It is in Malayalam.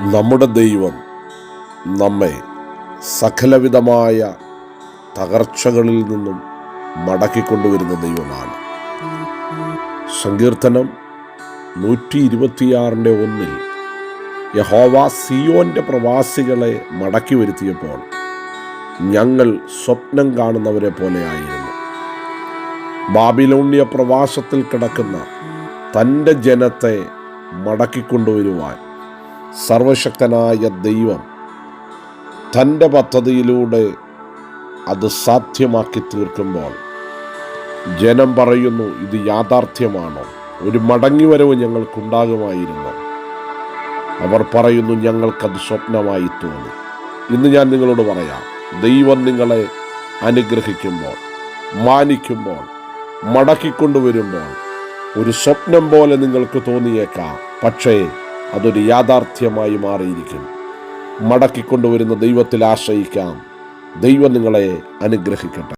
നമ്മുടെ ദൈവം നമ്മെ സകലവിധമായ തകർച്ചകളിൽ നിന്നും മടക്കിക്കൊണ്ടുവരുന്ന ദൈവമാണ്. സങ്കീർത്തനം നൂറ്റി ഇരുപത്തിയാറിന്റെ ഒന്നിൽ യഹോവ സിയോന്റെ പ്രവാസികളെ മടക്കി വരുത്തിയപ്പോൾ ഞങ്ങൾ സ്വപ്നം കാണുന്നവരെ പോലെയായിരുന്നു ബാബിലോണിയ പ്രവാസത്തിൽ കിടക്കുന്ന തന്റെ ജനത്തെ മടക്കിക്കൊണ്ടുവരുവാൻ സർവശക്തനായ ദൈവം തന്റെ പദ്ധതിയിലൂടെ അത് സാധ്യമാക്കി തീർക്കുമ്പോൾ ജനം പറയുന്നു ഇത് യാഥാർത്ഥ്യമാണോ? ഒരു മടങ്ങിവരവ് ഞങ്ങൾക്കുണ്ടാകുമായിരുന്നു. അവർ പറയുന്നു ഞങ്ങൾക്കത് സ്വപ്നമായി തോന്നി. ഇന്ന് ഞാൻ നിങ്ങളോട് പറയാം ദൈവം നിങ്ങളെ അനുഗ്രഹിക്കുമ്പോൾ മാനിക്കുമ്പോൾ മടക്കിക്കൊണ്ടുവരുമ്പോൾ ഒരു സ്വപ്നം പോലെ നിങ്ങൾക്ക് തോന്നിയേക്കാം. പക്ഷേ അതൊരു യാഥാർത്ഥ്യമായി മാറിയിരിക്കും. മടക്കിക്കൊണ്ടുവരുന്ന ദൈവത്തിൽ ആശ്രയിക്കാം. ദൈവം നിങ്ങളെ അനുഗ്രഹിക്കട്ടെ.